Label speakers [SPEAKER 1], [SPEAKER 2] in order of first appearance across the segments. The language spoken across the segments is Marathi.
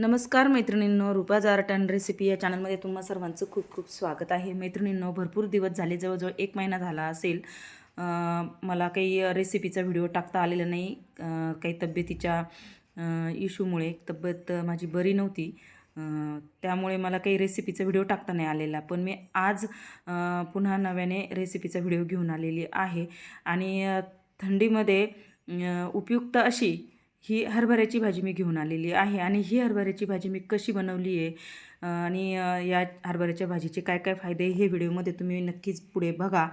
[SPEAKER 1] नमस्कार मैत्रिणींनो रुपा टन रेसिपी या चॅनलमध्ये तुम्हा सर्वांचं खूप खूप स्वागत आहे. मैत्रिणींनो भरपूर दिवस झाले जवळजवळ एक महिना झाला असेल. मला काही रेसिपीचा व्हिडिओ टाकता आलेला नाही. काही तब्येतीच्या इशूमुळे तब्येत माझी बरी नव्हती. त्यामुळे मला काही रेसिपीचा व्हिडिओ टाकता नाही आलेला. पण मी आज पुन्हा नव्याने रेसिपीचा व्हिडिओ घेऊन आलेली आहे. आणि थंडीमध्ये उपयुक्त अशी ही हरभऱ्याची भाजी मी घेऊन आलेली आहे आणि ही हरभऱ्याची भाजी मी कशी बनवली आहे आणि या हरभऱ्याच्या भाजीचे काय काय फायदे हे व्हिडिओमध्ये तुम्ही नक्कीच पुढे बघा.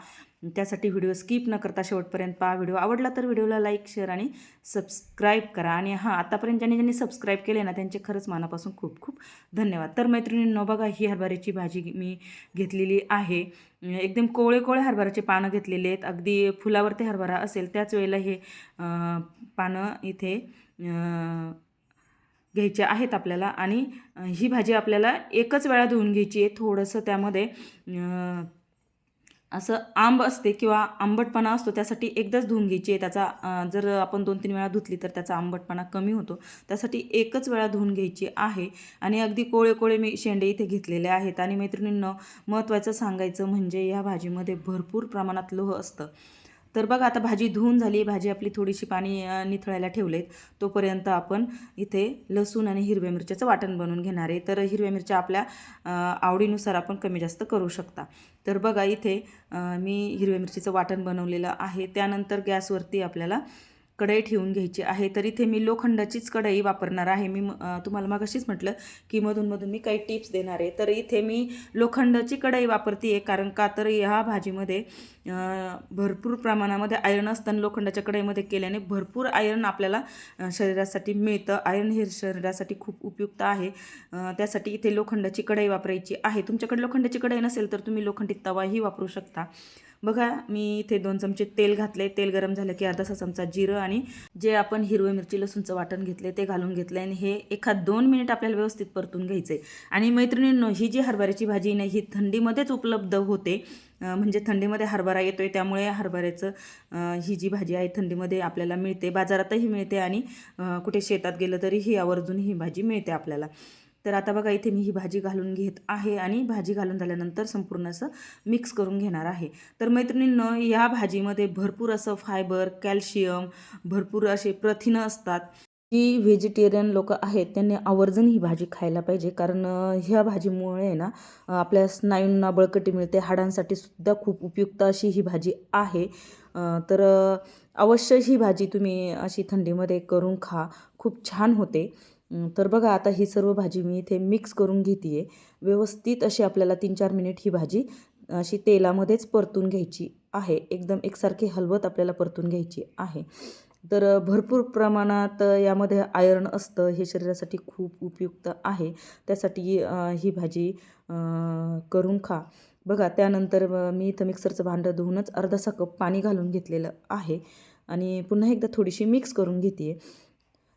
[SPEAKER 1] त्यासाठी व्हिडिओ स्किप न करता शेवटपर्यंत पहा. व्हिडिओ आवडला तर व्हिडिओला लाईक शेअर आणि सबस्क्राईब करा. आणि हां आतापर्यंत ज्यांनी ज्यांनी सबस्क्राईब केले ना त्यांचे खरंच मनापासून खूप खूप धन्यवाद. तर मैत्रिणींनो बघा ही हरभऱ्याची भाजी मी घेतलेली आहे. एकदम कोवळे कोवळे हरभऱ्याचे पानं घेतलेले आहेत. अगदी फुलावरती हरभरा असेल त्याच वेळेला हे पानं इथे घ्यायचे आहेत आपल्याला. आणि ही भाजी आपल्याला एकच वेळा धुवून घ्यायची आहे. थोडंसं त्यामध्ये असं आंब असते किंवा आंबटपणा असतो त्यासाठी एकदाच धुवून घ्यायची आहे. त्याचा जर आपण दोन तीन वेळा धुतली तर त्याचा आंबटपणा कमी होतो. त्यासाठी एकच वेळा धुवून घ्यायची आहे. आणि अगदी कोळे कोळे मी शेंडे इथे घेतलेले आहेत. आणि मैत्रिणींना महत्त्वाचं सांगायचं म्हणजे या भाजीमध्ये भरपूर प्रमाणात लोह असतं. तर बघा आता भाजी धुवून झाली. भाजी आपली थोडीशी पाणी निथळायला ठेवलेत. तोपर्यंत आपण इथे लसूण आणि हिरव्या मिरच्याचं वाटण बनवून घेणार आहे. तर हिरव्या मिरच्या आपल्या आवडीनुसार आपण कमी जास्त करू शकता. तर बघा इथे मी हिरव्या मिरचीचं वाटण बनवलेलं आहे. त्यानंतर गॅसवरती आपल्याला कढई ठेवून घ्यायची आहे. तर इथे मी लोखंडाचीच कढई वापरणार आहे. मी तुम्हाला मगाशीच म्हटलं की मधूनमधून मी काही टिप्स देणार आहे. तर इथे मी लोखंडाची कढई वापरते आहे कारण का तर ह्या भाजीमध्ये भरपूर प्रमाणामध्ये आयर्न असतं आणि लोखंडाच्या कढईमध्ये केल्याने भरपूर आयर्न आपल्याला शरीरासाठी मिळतं. आयर्न हे शरीरासाठी खूप उपयुक्त आहे. त्यासाठी इथे लोखंडाची कढई वापरायची आहे. तुमच्याकडे लोखंडाची कढई नसेल तर तुम्ही लोखंडी तवाही वापरू शकता. बघा मी इथे दोन चमचे तेल घातले तेल गरम झालं की अर्धासा चमचा जिरं आणि जे आपण हिरवे मिरची लसूणचं वाटण घेतले ते घालून घेतलं आणि हे एखाद दोन मिनिट आपल्याला व्यवस्थित परतून घ्यायचं आहे आणि मैत्रिणींनो ही जी हरभऱ्याची भाजी आहे ही थंडीमध्येच उपलब्ध होते. म्हणजे थंडीमध्ये हरभरा येतो आहे त्यामुळे हरभऱ्याचं ही जी भाजी आहे थंडीमध्ये आपल्याला मिळते बाजारातही मिळते आणि कुठे शेतात गेलं तरी ही आवर्जून ही भाजी मिळते आपल्याला. तर आता बघा इथे मी ही भाजी घालून घेत आहे आणि भाजी घालून झाल्यानंतर संपूर्ण असं मिक्स करून घेणार आहे. तर मैत्रिणींनं या भाजीमध्ये भरपूर असं फायबर कॅल्शियम भरपूर असे प्रथिनं असतात. जी व्हेजिटेरियन लोक आहेत त्यांनी आवर्जून ही भाजी खायला पाहिजे. कारण ह्या भाजीमुळे ना आपल्या स्नायूंना बळकटी मिळते. हाडांसाठी सुद्धा खूप उपयुक्त अशी ही भाजी आहे. तर अवश्य ही भाजी तुम्ही अशी थंडीमध्ये करून खा. खूप छान होते. तर बघा आता ही सर्व भाजी मी इथे मिक्स करून घेते आहे व्यवस्थित अशी आपल्याला तीन चार मिनिट ही भाजी अशी तेलामध्येच परतून घ्यायची आहे. एकदम एकसारखी हलवत आपल्याला परतून घ्यायची आहे. तर भरपूर प्रमाणात यामध्ये आयर्न असतं. हे शरीरासाठी खूप उपयुक्त आहे. त्यासाठी ही भाजी करून खा. बघा त्यानंतर मी इथं मिक्सरचं भांडं धुवूनच अर्धासा कप पाणी घालून घेतलेलं आहे. आणि पुन्हा एकदा थोडीशी मिक्स करून घेते आहे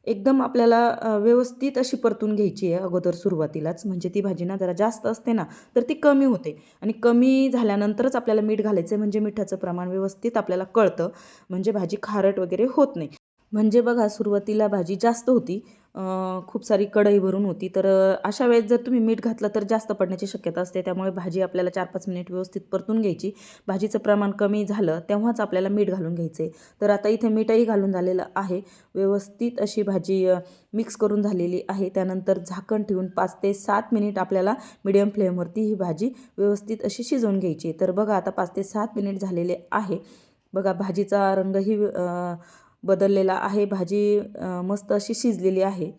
[SPEAKER 1] एकदम आपल्याला व्यवस्थित अशी परतून घ्यायची आहे अगोदर सुरुवातीलाच. म्हणजे ती भाजी ना जरा जास्त असते ना तर ती कमी होते. आणि कमी झाल्यानंतरच आपल्याला मीठ घालायचं आहे म्हणजे मिठाचं प्रमाण व्यवस्थित आपल्याला कळतं. म्हणजे भाजी खारट वगैरे होत नाही. म्हणजे बघा सुरुवातीला भाजी जास्त होती. खूप सारी कढई भरून होती. तर अशा वेळेस जर तुम्ही मीठ घातलं तर जास्त पडण्याची शक्यता असते. त्यामुळे भाजी आपल्याला चार पाच मिनिट व्यवस्थित परतून घ्यायची. भाजीचं प्रमाण कमी झालं तेव्हाच आपल्याला मीठ घालून घ्यायचं. आहे तर आता इथे मीठही घालून झालेलं आहे. व्यवस्थित अशी भाजी मिक्स करून झालेली आहे. त्यानंतर झाकण ठेवून पाच ते सात मिनिट आपल्याला मिडियम फ्लेमवरती ही भाजी व्यवस्थित अशी शिजवून घ्यायची. तर बघा आता पाच ते सात मिनिट झालेले आहे. बघा भाजीचा रंगही बदललेला आहे. भाजी मस्त अशी शिजलेली आहे.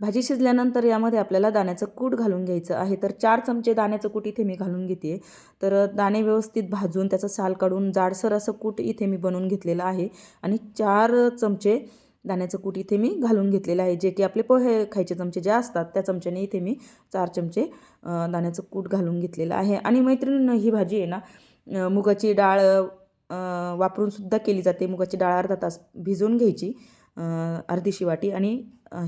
[SPEAKER 1] भाजी शिजल्यानंतर यामध्ये आपल्याला दाण्याचं कूट घालून घ्यायचं आहे. तर चार चमचे दाण्याचं कूट इथे मी घालून घेते. तर दाणे व्यवस्थित भाजून त्याचं साल काढून जाडसर असं कूट इथे मी बनवून घेतलेलं आहे. आणि चार चमचे दाण्याचं कूट इथे मी घालून घेतलेलं आहे. जे की आपले पोहे खायचे चमचे जे असतात त्या चमच्याने इथे मी चार चमचे दाण्याचं कूट घालून घेतलेलं आहे. आणि मैत्रिणीनं ही भाजी आहे ना मुगाची डाळ वापरून सुद्धा केली जाते. मुगाची डाळ अर्धा तास भिजवून घ्यायची अर्धी अर्धीशी वाटी आणि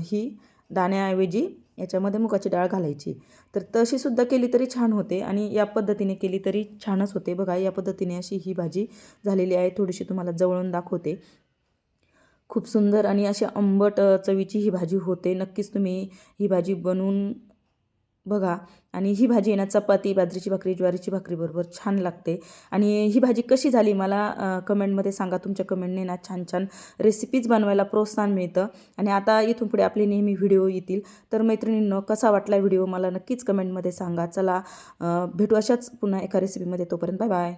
[SPEAKER 1] ही दाण्याऐवजी याच्यामध्ये मुगाची डाळ घालायची. तर तशी सुद्धा केली तरी छान होते आणि या पद्धतीने केली तरी छानच होते. बघा या पद्धतीने अशी ही भाजी झालेली आहे. थोडीशी तुम्हाला जवळून दाखवते. खूप सुंदर आणि अशी आंबट चवीची ही भाजी होते. नक्कीच तुम्ही ही भाजी बनवून बघा. आणि ही भाजी आहे ना चपाती बाजरीची भाकरी ज्वारीची भाकरी बरोबर छान लागते. आणि ही भाजी कशी झाली मला कमेंटमध्ये सांगा. तुमच्या कमेंटने ना छान छान रेसिपीज बनवायला प्रोत्साहन मिळतं. आणि आता इथून पुढे आपले नेहमी व्हिडिओ येतील. तर मैत्रिणींनो कसा वाटला व्हिडिओ मला नक्कीच कमेंटमध्ये सांगा. चला भेटू अशाच पुन्हा एका रेसिपीमध्ये तोपर्यंत बाय बाय